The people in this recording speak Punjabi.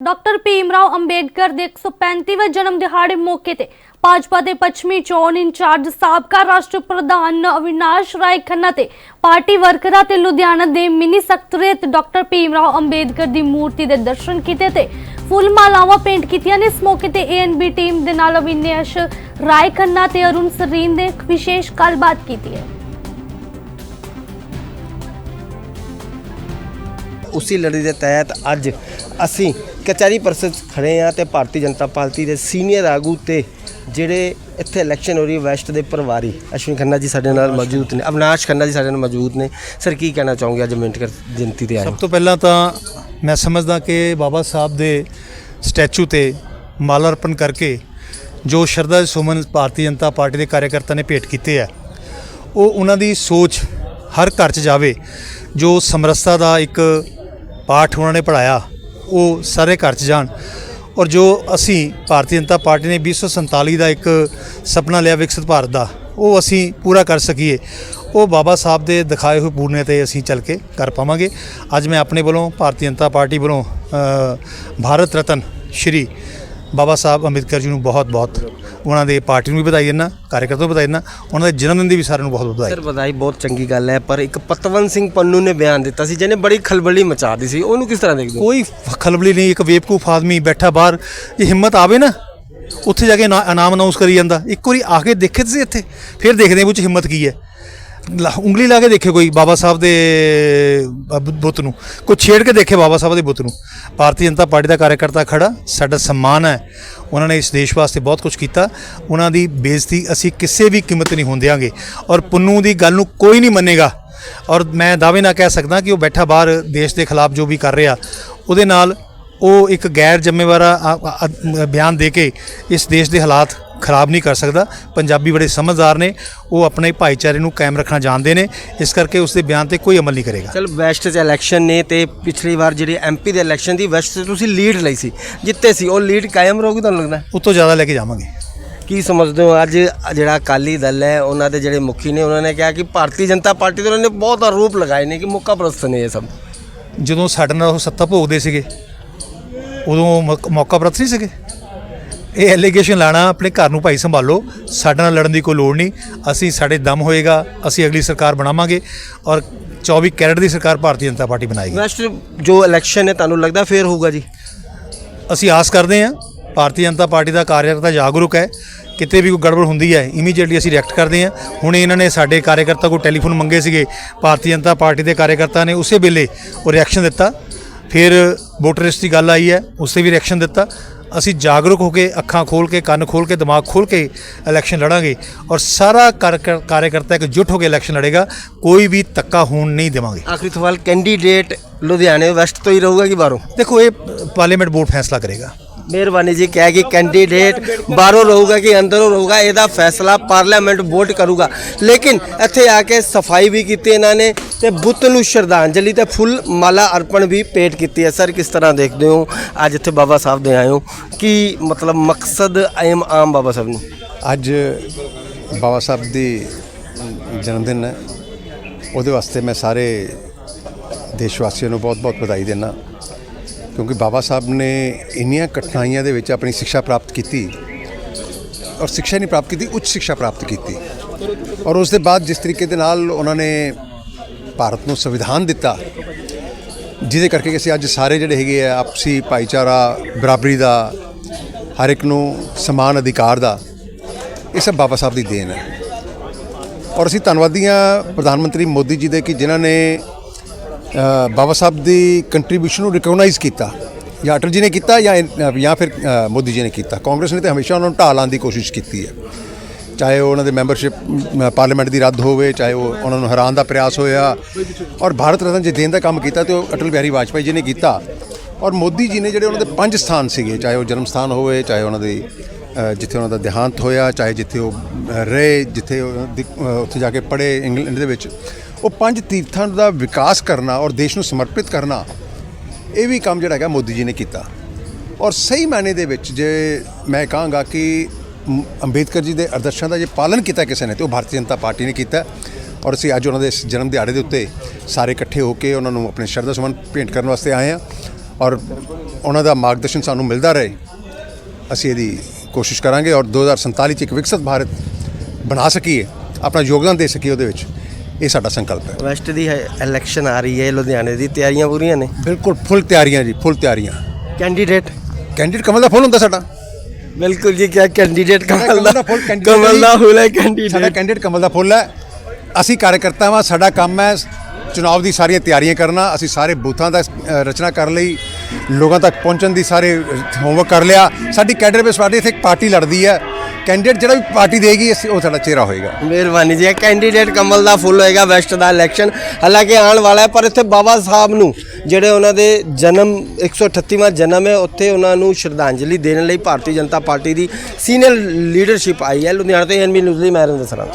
ਡਾਕਟਰ ਭੀਮਰਾਓ ਅੰਬੇਡਕਰ ਦੇ 135ਵੇਂ ਜਨਮ ਦਿਹਾੜੇ ਮੌਕੇ ਤੇ ਭਾਜਪਾ ਦੇ ਪੱਛਮੀ ਚੋਣ ਇੰਚਾਰਜ ਸਾਬਕਾ ਰਾਸ਼ਟਰ ਪ੍ਰਧਾਨ ਅਵਿਨਾਸ਼ ਰਾਏ ਖੰਨਾ ਤੇ ਪਾਰਟੀ ਵਰਕਰਾਂ ਤੇ ਲੁਧਿਆਣਾ ਦੇ ਮਿਨੀ ਸਕੱਤਰੇਤ ਡਾਕਟਰ ਭੀਮਰਾਓ ਅੰਬੇਡਕਰ ਦੀ ਮੂਰਤੀ ਦੇ ਦਰਸ਼ਨ ਕੀਤੇ ਤੇ ਫੁੱਲ ਮਾਲਾਵਾਂ ਪੇਂਟ ਕੀਤੀਆਂ ਨੇ। ਇਸ ਮੌਕੇ ਤੇ ਏਐਨਬੀ ਟੀਮ ਦੇ ਨਾਲ ਅਵਿਨਾਸ਼ ਰਾਏ ਖੰਨਾ ਤੇ ਅਰੁਣ ਸਰੀਨ ਨੇ ਵਿਸ਼ੇਸ਼ ਗੱਲਬਾਤ ਕੀਤੀ ਹੈ। ਉਸੇ ਲੜੀ ਦੇ ਤਹਿਤ ਅੱਜ ਅਸੀਂ ਕਚਹਿਰੀ ਪਰਸਨ ਖੜੇ ਆ ਤੇ ਭਾਰਤੀ ਜਨਤਾ ਪਾਰਟੀ ਦੇ ਸੀਨੀਅਰ ਆਗੂ ਤੇ ਜਿਹੜੇ ਇੱਥੇ ਇਲੈਕਸ਼ਨ ਹੋ ਰਹੀ ਵੈਸਟ ਦੇ ਪਰਿਵਾਰੀ ਅਸ਼ਵਿਨ ਖੰਨਾ ਜੀ ਸਾਡੇ ਨਾਲ ਮੌਜੂਦ ਨੇ ਅਵਨਾਸ਼ ਖੰਨਾ ਜੀ ਸਾਡੇ ਨਾਲ ਮੌਜੂਦ ਨੇ। ਸਰ ਕੀ ਕਹਿਣਾ ਚਾਹੋਗੇ ਅੱਜ ਮਿੰਟਕਰ ਜਨਤੀ ਤੇ ਆਏ ਸਭ ਤੋਂ ਪਹਿਲਾਂ ਤਾਂ ਮੈਂ ਸਮਝਦਾ ਕਿ ਬਾਬਾ ਸਾਹਿਬ ਦੇ ਸਟੈਚੂ ਤੇ ਮਾਲਾ ਅਰਪਣ ਕਰਕੇ ਜੋ ਸ਼ਰਧਾ ਦੇ ਸੁਮਨ ਭਾਰਤੀ ਜਨਤਾ ਪਾਰਟੀ ਦੇ ਕਾਰਜਕਰਤਾ ਨੇ ਭੇਟ ਕੀਤੇ ਆ ਉਹ ਉਹਨਾਂ ਦੀ ਸੋਚ ਹਰ ਘਰ 'ਚ ਜਾਵੇ ਜੋ ਸਮਰਸਤਾ ਦਾ ਇੱਕ ਪਾਠ ਉਹਨਾਂ ਨੇ ਪੜਾਇਆ ਉਹ ਸਾਰੇ ਘਰ 'ਚ ਜਾਣ। ਔਰ ਜੋ ਅਸੀਂ ਭਾਰਤੀ ਜਨਤਾ ਪਾਰਟੀ ਨੇ 2047 ਦਾ ਇੱਕ ਸੁਪਨਾ ਲਿਆ ਵਿਕਸਿਤ ਭਾਰਤ ਦਾ, ਉਹ ਅਸੀਂ ਪੂਰਾ ਕਰ ਸਕੀਏ। ਉਹ ਬਾਬਾ ਸਾਹਿਬ ਦੇ ਦਿਖਾਏ ਹੋਏ ਪੂਰਨੇ ਤੇ ਅਸੀਂ ਚੱਲ ਕੇ ਕਰ ਪਾਵਾਂਗੇ। ਅੱਜ ਮੈਂ ਆਪਣੇ ਵੱਲੋਂ ਭਾਰਤੀ ਜਨਤਾ ਪਾਰਟੀ ਵੱਲੋਂ ਭਾਰਤ ਰਤਨ ਸ਼੍ਰੀ ਬਾਬਾ ਸਾਹਿਬ ਅੰਬੇਦਕਰ ਜੀ ਨੂੰ ਬਹੁਤ ਬਹੁਤ ਉਹਨਾਂ ਦੇ ਪਾਰਟੀ ਨੂੰ ਵੀ ਵਧਾਈ ਦਿੰਦਾ ਕਾਰਜਕਰਤਾ ਨੂੰ ਵਧਾਈ ਦਿੰਦਾ ਉਹਨਾਂ ਦੇ ਜਨਮ ਦਿਨ ਦੀ ਵੀ ਸਾਰਿਆਂ ਨੂੰ ਬਹੁਤ ਵਧਾਈ। ਸਰ ਵਧਾਈ ਬਹੁਤ ਚੰਗੀ ਗੱਲ ਹੈ ਪਰ ਇੱਕ ਪਤਵੰਤ ਸਿੰਘ ਪੰਨੂ ਨੇ ਬਿਆਨ ਦਿੱਤਾ ਸੀ ਜਿਹਨੇ ਬੜੀ ਖਲਬਲੀ ਮਚਾ ਦਿੱਤੀ ਸੀ। ਉਹਨੂੰ ਕਿਸ ਤਰ੍ਹਾਂ ਦੇਖਦੇ ਕੋਈ ਖਲਬਲੀ ਨਹੀਂ ਇੱਕ ਬੇਵਕੂਫ ਆਦਮੀ ਬੈਠਾ ਬਾਹਰ ਇਹ ਹਿੰਮਤ ਆਵੇ ਨਾ ਉੱਥੇ ਜਾ ਕੇ ਇਨਾਮ ਅਨਾਉਂਸ ਕਰੀ ਜਾਂਦਾ। ਇੱਕ ਵਾਰੀ ਆ ਕੇ ਦੇਖੇ ਤੁਸੀਂ ਇੱਥੇ ਫਿਰ ਦੇਖਦੇ ਵਿੱਚ ਹਿੰਮਤ ਕੀ ਹੈ। ਲਾ- ਉਂਗਲੀ ਲਾ ਕੇ ਦੇਖੇ ਕੋਈ ਬਾਬਾ ਸਾਹਿਬ ਦੇ ਅ, ਬੁ- ਬੁੱਤ ਨੂੰ। ਕੋਈ ਛੇੜ ਕੇ ਦੇਖੇ ਬਾਬਾ ਸਾਹਿਬ ਦੇ ਬੁੱਤ ਨੂੰ। ਭਾਰਤੀ ਜਨਤਾ ਪਾਰਟੀ ਦਾ ਕਾਰਜਕਰਤਾ ਖੜਾ ਸਾਡਾ ਸਨਮਾਨ ਹੈ। ਉਹਨਾਂ ਨੇ ਇਸ ਦੇਸ਼ ਵਾਸਤੇ ਬਹੁਤ ਕੁਝ ਕੀਤਾ। ਉਹਨਾਂ ਦੀ ਬੇਇੱਜ਼ਤੀ ਅਸੀਂ ਕਿਸੇ ਵੀ ਕੀਮਤ ਨਹੀਂ ਹੋਣ ਦਿਆਂਗੇ। ਔਰ ਪੁੰਨੂ ਦੀ ਗੱਲ ਨੂੰ ਕੋਈ ਨਹੀਂ ਮੰਨੇਗਾ। ਔਰ ਮੈਂ ਦਾਅਵੇ ਨਾਲ ਕਹਿ ਸਕਦਾ ਕਿ ਉਹ ਬੈਠਾ ਬਾਹਰ ਦੇਸ਼ ਦੇ ਖਿਲਾਫ ਜੋ ਵੀ ਕਰ ਰਿਹਾ ਉਹਦੇ ਨਾਲ ਉਹ ਇੱਕ ਗੈਰ ਜ਼ਿੰਮੇਵਾਰਾ ਆ- ਆ- ਆ- ਬਿਆਨ ਦੇ ਕੇ ਇਸ ਦੇਸ਼ ਦੇ ਹਾਲਾਤ ਖਰਾਬ ਨਹੀਂ ਕਰ ਸਕਦਾ। ਪੰਜਾਬੀ ਬੜੇ ਸਮਝਦਾਰ ਨੇ। ਉਹ ਆਪਣੇ ਭਾਈਚਾਰੇ ਨੂੰ ਕਾਇਮ ਰੱਖਣਾ ਜਾਣਦੇ ਨੇ। ਇਸ ਕਰਕੇ ਉਸ ਦੇ ਬਿਆਨ ਤੇ ਕੋਈ ਅਮਲ ਨਹੀਂ ਕਰੇਗਾ। ਚਲ ਵੈਸਟ 'ਚ ਇਲੈਕਸ਼ਨ ਨੇ ਤੇ ਪਿਛਲੀ ਵਾਰ ਜਿਹੜੀ ਐਮਪੀ ਦੇ ਇਲੈਕਸ਼ਨ ਦੀ ਵੈਸਟ 'ਚ ਤੁਸੀਂ ਲੀਡ ਲਈ ਸੀ। ਜਿੱਤੇ ਸੀ ਉਹ ਲੀਡ ਕਾਇਮ ਰਹੂਗੀ ਤੁਹਾਨੂੰ ਲੱਗਦਾ? ਉਸ ਤੋਂ ਜ਼ਿਆਦਾ ਲੈ ਕੇ ਜਾਵਾਂਗੇ। ਕੀ ਸਮਝਦੇ ਹੋ? ਅੱਜ ਜਿਹੜਾ ਅਕਾਲੀ ਦਲ ਹੈ ਉਹਨਾਂ ਦੇ ਜਿਹੜੇ ਮੁਖੀ ਨੇ ਉਹਨਾਂ ਨੇ ਕਿਹਾ ਕਿ ਭਾਰਤੀ ਜਨਤਾ ਪਾਰਟੀ ਦੇ ਉਹਨਾਂ ਨੇ ਬਹੁਤ ਆਰੋਪ ਲਗਾਏ ਨੇ ਕਿ ਮੁੱਕਾ ਪ੍ਰਸਤ ਨੇ ਇਹ ਸਭ ਜਦੋਂ ਸਾਡੇ ਨਾਲ ਉਹ ਸੱਤਾ ਭੋਗਦੇ ਸੀਗੇ ਉਦੋਂ ਮੌਕ- ਮੌਕਾ ਪ੍ਰਤ ਨਹੀਂ ਸੀਗੇ? ਇਹ ਐਲੀਗੇਸ਼ਨ ਲਾਣਾ ਆਪਣੇ ਘਰ ਨੂੰ ਭਾਈ ਸੰਭਾਲੋ ਸਾਡੇ ਨਾਲ ਲੜਨ ਦੀ ਕੋਈ ਲੋੜ ਨਹੀਂ। ਅਸੀਂ ਸਾਡੇ ਦਮ ਹੋਏਗਾ ਅਸੀਂ ਅਗਲੀ ਸਰਕਾਰ ਬਣਾਵਾਂਗੇ ਔਰ 24 ਕੈਰਟ ਦੀ ਸਰਕਾਰ ਭਾਰਤੀ ਜਨਤਾ ਪਾਰਟੀ ਬਣਾਏਗੀ। ਵੈਸਟ ਜੋ ਇਲੈਕਸ਼ਨ ਹੈ ਤੁਹਾਨੂੰ ਲੱਗਦਾ ਫੇਰ ਹੋਊਗਾ ਜੀ? ਅਸੀਂ ਆਸ ਕਰਦੇ ਹਾਂ ਭਾਰਤੀ ਜਨਤਾ ਪਾਰਟੀ ਦਾ ਕਾਰਜਕਰਤਾ ਜਾਗਰੂਕ ਹੈ। ਕਿਤੇ ਵੀ ਕੋਈ ਗੜਬੜ ਹੁੰਦੀ ਹੈ ਇਮੀਡੀਏਟਲੀ ਅਸੀਂ ਰਿਐਕਟ ਕਰਦੇ ਹਾਂ। ਹੁਣ ਇਹਨਾਂ ਨੇ ਸਾਡੇ ਕਾਰਜਕਰਤਾ ਕੋਲ ਟੈਲੀਫੋਨ ਮੰਗੇ ਸੀਗੇ ਭਾਰਤੀ ਜਨਤਾ ਪਾਰਟੀ ਦੇ ਕਾਰਜਕਰਤਾ ਨੇ ਉਸੇ ਵੇਲੇ ਉਹ ਰਿਐਕਸ਼ਨ ਦਿੱਤਾ। ਫਿਰ ਵੋਟਰ ਲਿਸਟ ਦੀ ਗੱਲ ਆਈ ਹੈ ਉਸੇ ਵੀ ਰਿਐਕਸ਼ਨ ਦਿੱਤਾ। ਅਸੀਂ ਜਾਗਰੂਕ ਹੋ ਕੇ ਅੱਖਾਂ ਖੋਲ ਕੇ ਕੰਨ ਖੋਲ ਕੇ ਦਿਮਾਗ ਖੋਲ ਕੇ ਇਲੈਕਸ਼ਨ ਲੜਾਂਗੇ ਔਰ ਸਾਰਾ ਕਾਰ- ਕਾਰਜਕਰਤਾ ਇਕਜੁੱਟ ਹੋ ਕੇ ਇਲੈਕਸ਼ਨ ਲੜੇਗਾ। ਕੋਈ ਵੀ ਧੱਕਾ ਹੋਣ ਨਹੀਂ ਦੇਵਾਂਗੇ। ਆਖਰੀ ਸਵਾਲ ਕੈਂਡੀਡੇਟ ਲੁਧਿਆਣੇ ਵੈਸਟ ਤੋਂ ਹੀ ਰਹੂਗਾ ਕਿ ਬਾਹਰੋਂ? ਦੇਖੋ ਇਹ ਪਾਰਲੀਮੈਂਟ ਬੋਰਡ ਫੈਸਲਾ ਕਰੇਗਾ। ਮਿਹਰਬਾਨੀ ਜੀ ਕਿਹਾ ਕਿ ਕੈਂਡੀਡੇਟ ਬਾਹਰੋਂ ਰਹੂਗਾ ਕਿ ਅੰਦਰੋਂ ਰਹੂਗਾ, ਇਹਦਾ ਫੈਸਲਾ ਪਾਰਲੀਮੈਂਟ ਵੋਟ ਕਰੂਗਾ। ਲੇਕਿਨ ਇੱਥੇ ਆ ਕੇ ਸਫ਼ਾਈ ਵੀ ਕੀਤੀ ਇਹਨਾਂ ਨੇ ਤੇ ਬੁੱਤ ਨੂੰ ਸ਼ਰਧਾਂਜਲੀ ਤੇ ਫੁੱਲ ਮਾਲਾ ਅਰਪਣ ਵੀ ਭੇਟ ਕੀਤੀ ਹੈ। ਸਰ, ਕਿਸ ਤਰ੍ਹਾਂ ਦੇਖਦੇ ਹੋ? ਅੱਜ ਇੱਥੇ ਬਾਬਾ ਸਾਹਿਬ ਦੇ ਆਏ ਹੋ। ਕੀ ਮਤਲਬ ਮਕਸਦ ਐਮ ਆਮ ਬਾਬਾ ਸਾਹਿਬ ਨੂੰ? ਅੱਜ ਬਾਬਾ ਸਾਹਿਬ ਦੀ ਜਨਮ ਦਿਨ ਹੈ। ਉਹਦੇ ਵਾਸਤੇ ਮੈਂ ਸਾਰੇ ਦੇਸ਼ ਵਾਸੀਆਂ ਨੂੰ ਬਹੁਤ-ਬਹੁਤ ਵਧਾਈ ਦਿੰਦਾ। ਕਿਉਂਕਿ ਬਾਬਾ ਸਾਹਿਬ ਨੇ ਇੰਨੀਆਂ ਕਠਿਨਾਈਆਂ ਦੇ ਵਿੱਚ ਆਪਣੀ ਸਿੱਖਿਆ ਪ੍ਰਾਪਤ ਕੀਤੀ ਔਰ ਸਿੱਖਿਆ ਨਹੀਂ ਪ੍ਰਾਪਤ ਕੀਤੀ, ਉੱਚ ਸਿੱਖਿਆ ਪ੍ਰਾਪਤ ਕੀਤੀ। ਔਰ ਉਸ ਦੇ ਬਾਅਦ ਜਿਸ ਤਰੀਕੇ ਦੇ ਨਾਲ ਉਹਨਾਂ ਨੇ ਭਾਰਤ ਨੂੰ ਸੰਵਿਧਾਨ ਦਿੱਤਾ, ਜਿਹਦੇ ਕਰਕੇ ਕਿ ਅਸੀਂ ਅੱਜ ਸਾਰੇ ਜਿਹੜੇ ਹੈਗੇ ਆ, ਆਪਸੀ ਭਾਈਚਾਰਾ, ਬਰਾਬਰੀ ਦਾ, ਹਰ ਇੱਕ ਨੂੰ ਸਮਾਨ ਅਧਿਕਾਰ ਦਾ, ਇਹ ਸਭ ਬਾਬਾ ਸਾਹਿਬ ਦੀ ਦੇਣ ਹੈ। ਔਰ ਅਸੀਂ ਧੰਨਵਾਦੀ ਹਾਂ ਪ੍ਰਧਾਨ ਮੰਤਰੀ ਮੋਦੀ ਜੀ ਦੇ ਕਿ ਜਿਨ੍ਹਾਂ ਨੇ ਬਾਬਾ ਸਾਹਿਬ ਦੀ ਕੰਟਰੀਬਿਊਸ਼ਨ ਨੂੰ ਰਿਕਗਨਾਈਜ਼ ਕੀਤਾ। ਜਾਂ ਅਟਲ ਜੀ ਨੇ ਕੀਤਾ ਜਾਂ ਜਾਂ ਫਿਰ ਮੋਦੀ ਜੀ ਨੇ ਕੀਤਾ। ਕਾਂਗਰਸ ਨੇ ਤਾਂ ਹਮੇਸ਼ਾ ਉਹਨਾਂ ਨੂੰ ਢਾਹ ਲਾਉਣ ਦੀ ਕੋਸ਼ਿਸ਼ ਕੀਤੀ ਹੈ। ਚਾਹੇ ਉਹ ਉਹਨਾਂ ਦੇ ਮੈਂਬਰਸ਼ਿਪ ਪਾਰਲੀਮੈਂਟ ਦੀ ਰੱਦ ਹੋਵੇ, ਚਾਹੇ ਉਹ ਉਹਨਾਂ ਨੂੰ ਹਰਾਉਣ ਦਾ ਪ੍ਰਯਾਸ ਹੋਇਆ। ਔਰ ਭਾਰਤ ਰਤਨ ਜੇ ਦੇਣ ਦਾ ਕੰਮ ਕੀਤਾ ਤੇ ਉਹ ਅਟਲ ਬਿਹਾਰੀ ਵਾਜਪਾਈ ਜੀ ਨੇ ਕੀਤਾ। ਔਰ ਮੋਦੀ ਜੀ ਨੇ ਜਿਹੜੇ ਉਹਨਾਂ ਦੇ ਪੰਜ ਸਥਾਨ ਸੀਗੇ, ਚਾਹੇ ਉਹ ਜਨਮ ਸਥਾਨ ਹੋਵੇ, ਚਾਹੇ ਉਹਨਾਂ ਦੇ ਜਿੱਥੇ ਉਹਨਾਂ ਦਾ ਦੇਹਾਂਤ ਹੋਇਆ, ਚਾਹੇ ਜਿੱਥੇ ਉਹ ਰਹੇ, ਜਿੱਥੇ ਉਹ ਉੱਥੇ ਜਾ ਕੇ ਪੜ੍ਹੇ, ਇੰਗਲੈਂਡ ਦੇ ਵਿੱਚ। ਉਹ ਪੰਜ ਤੀਰਥਾਂ ਦਾ ਵਿਕਾਸ ਕਰਨਾ ਔਰ ਦੇਸ਼ ਨੂੰ ਸਮਰਪਿਤ ਕਰਨਾ, ਇਹ ਵੀ ਕੰਮ ਜਿਹੜਾ ਹੈਗਾ ਮੋਦੀ ਜੀ ਨੇ ਕੀਤਾ। ਔਰ ਸਹੀ ਮਾਇਨੇ ਦੇ ਵਿੱਚ ਜੇ ਮੈਂ ਕਹਾਂਗਾ ਕਿ ਅੰਬੇਦਕਰ ਜੀ ਦੇ ਆਦਰਸ਼ਾਂ ਦਾ ਜੇ ਪਾਲਨ ਕੀਤਾ ਕਿਸੇ ਨੇ, ਤੇ ਉਹ ਭਾਰਤੀ ਜਨਤਾ ਪਾਰਟੀ ਨੇ ਕੀਤਾ। ਔਰ ਅਸੀਂ ਅੱਜ ਉਹਨਾਂ ਦੇ ਜਨਮ ਦਿਹਾੜੇ ਦੇ ਉੱਤੇ ਸਾਰੇ ਇਕੱਠੇ ਹੋ ਕੇ ਉਹਨਾਂ ਨੂੰ ਆਪਣੇ ਸ਼ਰਧਾ ਸੁਮਨ ਭੇਂਟ ਕਰਨ ਵਾਸਤੇ ਆਏ ਹਾਂ। ਔਰ ਉਹਨਾਂ ਦਾ ਮਾਰਗਦਰਸ਼ਨ ਸਾਨੂੰ ਮਿਲਦਾ ਰਹੇ। ਅਸੀਂ ਇਹਦੀ ਕੋਸ਼ਿਸ਼ ਕਰਾਂਗੇ ਔਰ 2047 ਚ ਇੱਕ ਵਿਕਸਿਤ ਭਾਰਤ ਬਣਾ ਸਕੀਏ, ਆਪਣਾ ਯੋਗਦਾਨ ਦੇ ਸਕੀਏ ਉਹਦੇ ਵਿੱਚ। ਇਹ ਸਾਡਾ ਸੰਕਲਪ ਹੈ। ਵੈਸਟ ਦੀ ਇਲੈਕਸ਼ਨ ਆ ਰਹੀ ਹੈ ਲੁਧਿਆਣੇ ਦੀ ਤਿਆਰੀਆਂ ਪੂਰੀਆਂ ਨੇ? ਬਿਲਕੁਲ ਫੁੱਲ ਤਿਆਰੀਆਂ ਜੀ ਫੁੱਲ ਤਿਆਰੀਆਂ। ਕੈਂਡੀਡੇਟ ਕੈਂਡੀਡੇਟ ਕਮਲ ਦਾ ਫੁੱਲ ਹੁੰਦਾ ਸਾਡਾ। ਬਿਲਕੁਲ ਜੀ ਕਿਆ ਕੈਂਡੀਡੇਟ ਕਮਲ ਦਾ ਕਮਲ ਦਾ। ਫੁੱਲ ਹੈ ਸਾਡਾ ਕੈਂਡੀਡੇਟ ਕੈਂਡੀਡੇਟ ਕਮਲ ਦਾ ਫੁੱਲ ਹੈ। ਅਸੀਂ ਕਾਰਜਕਰਤਾ ਵਾਂ ਸਾਡਾ ਕੰਮ ਹੈ ਚੁਣਾਵ ਦੀ ਸਾਰੀਆਂ ਤਿਆਰੀਆਂ ਕਰਨਾ। ਅਸੀਂ ਸਾਰੇ ਬੂਥਾਂ ਦਾ ਰਚਨਾ ਕਰਨ ਲਈ। ਲੋਕਾਂ ਤੱਕ ਪਹੁੰਚਣ ਦੀ ਸਾਰੇ ਹੋਮਵਰਕ ਕਰ ਲਿਆ। ਸਾਡੀ ਕੈਡਰ ਬੇਸ ਪਾਰਟੀ ਇੱਥੇ ਇੱਕ ਪਾਰਟੀ ਲੜਦੀ ਹੈ। ਕੈਂਡੀਡੇਟ ਜਿਹੜਾ ਵੀ ਪਾਰਟੀ ਦੇਗੀ, ਅਸੀਂ ਉਹ ਸਾਡਾ ਚਿਹਰਾ ਹੋਏਗਾ। ਮਿਹਰਬਾਨੀ ਜੀ ਕੈਂਡੀਡੇਟ ਕਮਲ ਦਾ ਫੁੱਲ ਹੋਏਗਾ ਵੈਸਟ ਦਾ ਇਲੈਕਸ਼ਨ ਹਾਲਾਂਕਿ ਆਉਣ ਵਾਲਾ ਹੈ, ਪਰ ਇੱਥੇ ਬਾਬਾ ਸਾਹਿਬ ਨੂੰ ਜਿਹੜੇ ਉਹਨਾਂ ਦੇ ਜਨਮ 138ਵਾਂ ਜਨਮ ਹੈ, ਉੱਥੇ ਉਹਨਾਂ ਨੂੰ ਸ਼ਰਧਾਂਜਲੀ ਦੇਣ ਲਈ ਭਾਰਤੀ ਜਨਤਾ ਪਾਰਟੀ ਦੀ ਸੀਨੀਅਰ ਲੀਡਰਸ਼ਿਪ ਆਈ ਹੈ। ਲੁਧਿਆਣਾ ਤੋਂ ਐਨਬੀ ਨਿਊਜ਼ ਲਈ ਮੈਂ ਰੰਦਰ ਸਰਾਂ।